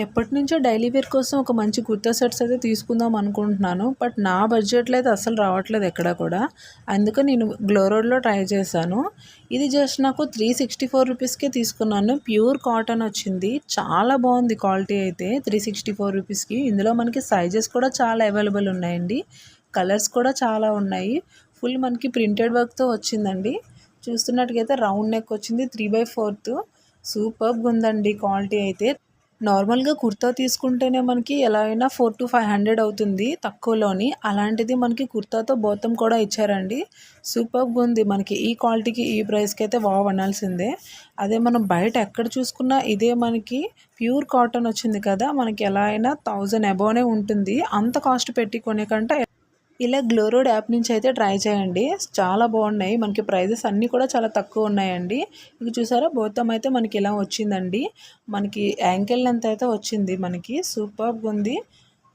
ఎప్పటి నుంచో daily wear కోసం ఒక మంచి కుర్తా సెట్స్ అయితే తీసుకుందాం అనుకుంటున్నాను బట్ నా బడ్జెట్లో అయితే అసలు రావట్లేదు ఎక్కడ కూడా. అందుకని నేను గ్లో రోడ్లో ట్రై చేశాను. ఇది జస్ట్ నాకు త్రీ సిక్స్టీ ఫోర్ రూపీస్కే తీసుకున్నాను. ప్యూర్ కాటన్ వచ్చింది. చాలా బాగుంది క్వాలిటీ అయితే త్రీ సిక్స్టీ ఫోర్ రూపీస్కి. ఇందులో మనకి సైజెస్ కూడా చాలా అవైలబుల్ ఉన్నాయండి. కలర్స్ కూడా చాలా ఉన్నాయి. ఫుల్ మనకి ప్రింటెడ్ వర్క్తో వచ్చిందండి. చూస్తున్నట్టుగైతే రౌండ్ నెక్ వచ్చింది త్రీ బై ఫోర్త్. సూపర్గా ఉందండి క్వాలిటీ అయితే. నార్మల్గా కుర్తా తీసుకుంటేనే మనకి ఎలా అయినా ఫోర్ టు ఫైవ్ హండ్రెడ్ అవుతుంది తక్కువలోని. అలాంటిది మనకి కుర్తాతో బోతం కూడా ఇచ్చారండి. సూపర్గా ఉంది. మనకి ఈ క్వాలిటీకి ఈ ప్రైస్కి అయితే వావ్ అనాల్సిందే. అదే మనం బయట ఎక్కడ చూసుకున్నా ఇదే మనకి ప్యూర్ కాటన్ వచ్చింది కదా మనకి ఎలా అయినా థౌజండ్ అబోనే ఉంటుంది. అంత కాస్ట్ పెట్టి కొనే కంటే ఇలా గ్లో రోడ్ యాప్ నుంచి అయితే ట్రై చేయండి. చాలా బాగున్నాయి. మనకి ప్రైజెస్ అన్నీ కూడా చాలా తక్కువ ఉన్నాయండి. ఇక చూసారా? బోతం అయితే మనకి ఇలా వచ్చిందండి. మనకి యాంకిల్ లెంత్ అయితే వచ్చింది మనకి. సూపర్గా ఉంది.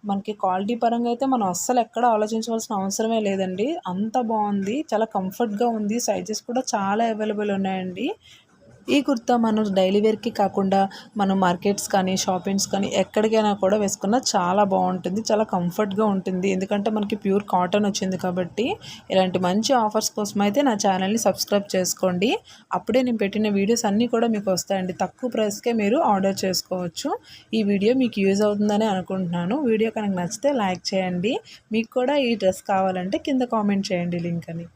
మనకి క్వాలిటీ పరంగా అయితే మనం అస్సలు ఎక్కడ ఆలోచించవలసిన అవసరమే లేదండి. అంత బాగుంది. చాలా కంఫర్ట్గా ఉంది. సైజెస్ కూడా చాలా అవైలబుల్ ఉన్నాయండి. ఈ కుర్తా మనం డైలీ వేర్కి కాకుండా మనం మార్కెట్స్ కానీ షాపింగ్స్ కానీ ఎక్కడికైనా కూడా వేసుకున్నా చాలా బాగుంటుంది. చాలా కంఫర్ట్గా ఉంటుంది. ఎందుకంటే మనకి ప్యూర్ కాటన్ వచ్చింది కాబట్టి ఇలాంటి మంచి ఆఫర్స్ కోసం అయితే నా ఛానల్ని సబ్స్క్రైబ్ చేసుకోండి. అప్పుడే నేను పెట్టిన వీడియోస్ అన్నీ కూడా మీకు వస్తాయండి. తక్కువ ప్రైస్కే మీరు ఆర్డర్ చేసుకోవచ్చు. ఈ వీడియో మీకు యూజ్ అవుతుందని అనుకుంటున్నాను. వీడియో కనుక నచ్చితే లైక్ చేయండి. మీకు కూడా ఈ డ్రెస్ కావాలంటే కింద కామెంట్ చేయండి లింక్ అని.